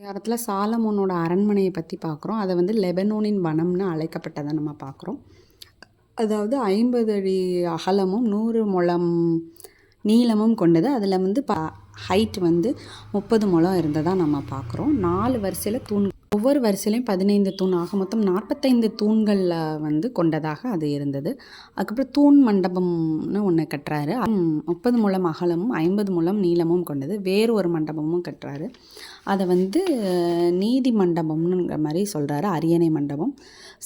அதிகாரத்தில் சாலமோனோட அரண்மனையை பற்றி பார்க்குறோம் அதை வந்து லெபனோனின் வனம்னு அழைக்கப்பட்டதை நம்ம பார்க்குறோம் அதாவது ஐம்பது அடி அகலமும் நூறு முழம் நீளமும் கொண்டது. அதில் வந்து ப ஹைட் வந்து முப்பது முழம் இருந்ததாக நம்ம பார்க்குறோம் நாலு வரிசையில் தூண் ஒவ்வொரு வரிசையிலையும் பதினைந்து தூண் ஆக மொத்தம் நாற்பத்தைந்து தூண்களில் வந்து கொண்டதாக அது இருந்தது. அதுக்கப்புறம் தூண் மண்டபம்னு ஒன்று கட்டுறாரு. முப்பது முழம் அகலமும் ஐம்பது முழம் நீளமும் கொண்டது. வேறு ஒரு மண்டபமும் கட்டுறாரு. அதை வந்து நீதி மண்டபம்னுங்கிற மாதிரி சொல்கிறாரு அரியணை மண்டபம்.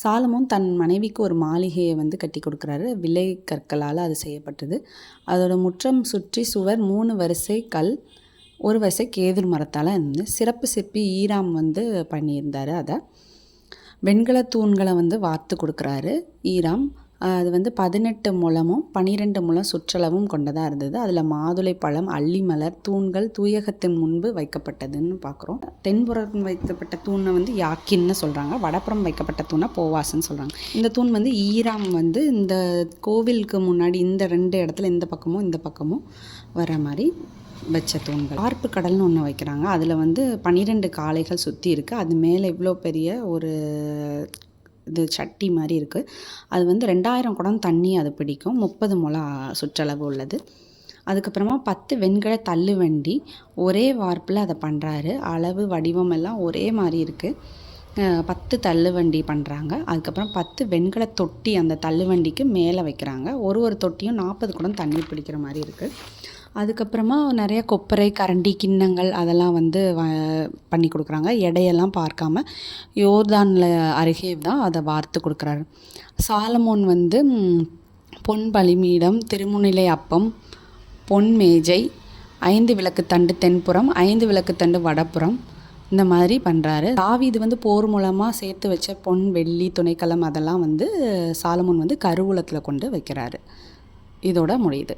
சாலமும் தன் மனைவிக்கு ஒரு மாளிகையை வந்து கட்டி கொடுக்குறாரு. விலை கற்களால் அது செய்யப்பட்டது. அதோட முற்றம் சுற்றி சுவர் மூணு வரிசை கல் ஒரு வரிசை கேதுர் மரத்தால் இருந்து சிறப்பு சிற்பி ஈராம் வந்து பண்ணியிருந்தார் அதை. வெண்கல தூண்களை வந்து வார்த்து கொடுக்குறாரு ஈராம். அது வந்து பதினெட்டு முழமும் பனிரெண்டு முழம் சுற்றளவும் கொண்டதாக இருந்தது. அதில் மாதுளை பழம் அள்ளி மலர் தூண்கள் தூயகத்தின் முன்பு வைக்கப்பட்டதுன்னு பார்க்குறோம் தென்புறம் வைக்கப்பட்ட தூணை வந்து யாக்கின்னு சொல்கிறாங்க வடப்புறம் வைக்கப்பட்ட தூணை போவாசுன்னு சொல்கிறாங்க இந்த தூண் வந்து ஈராம் வந்து இந்த கோவிலுக்கு முன்னாடி இந்த ரெண்டு இடத்துல இந்த பக்கமும் இந்த பக்கமும் வர மாதிரி வச்ச தூண்கள். ஆர்ப்பு கடல்னு ஒன்று வைக்கிறாங்க. அதில் வந்து பன்னிரெண்டு காளைகள் சுற்றி இருக்குது அது மேலே இவ்வளோ பெரிய ஒரு இது சட்டி மாதிரி இருக்குது அது வந்து ரெண்டாயிரம் குடம் தண்ணி அது பிடிக்கும். முப்பது முளை சுற்றளவு உள்ளது. அதுக்கப்புறமா பத்து வெண்கல தள்ளு வண்டி ஒரே வார்ப்பில் அதை பண்ணுறாரு அளவு வடிவம் எல்லாம் ஒரே மாதிரி இருக்குது பத்து தள்ளுவண்டி பண்ணுறாங்க அதுக்கப்புறம் பத்து வெண்கல தொட்டி அந்த தள்ளுவண்டிக்கு மேலே வைக்கிறாங்க. ஒரு ஒரு தொட்டியும் நாற்பது குடம் தண்ணி பிடிக்கிற மாதிரி இருக்குது அதுக்கப்புறமா நிறைய கொப்பரை கரண்டி கிண்ணங்கள் அதெல்லாம் வந்து வ பண்ணி கொடுக்குறாங்க. எடையெல்லாம் பார்க்காம யோர்தானில் அருகே தான் அதை வார்த்து கொடுக்குறாரு. சாலமோன் வந்து பொன் பலிமீடம் திருமுனிலை அப்பம் பொன் மேஜை ஐந்து விளக்கு தண்டு தென்புறம் ஐந்து விளக்கு தண்டு வடப்புறம் இந்த மாதிரி பண்ணுறாரு தாவீது வந்து போர் மூலமாக சேர்த்து வச்ச பொன் வெள்ளி துணைக்கலம் அதெல்லாம் வந்து சாலமோன் வந்து கருவூலத்தில் கொண்டு வைக்கிறாரு. இதோட முடியுது.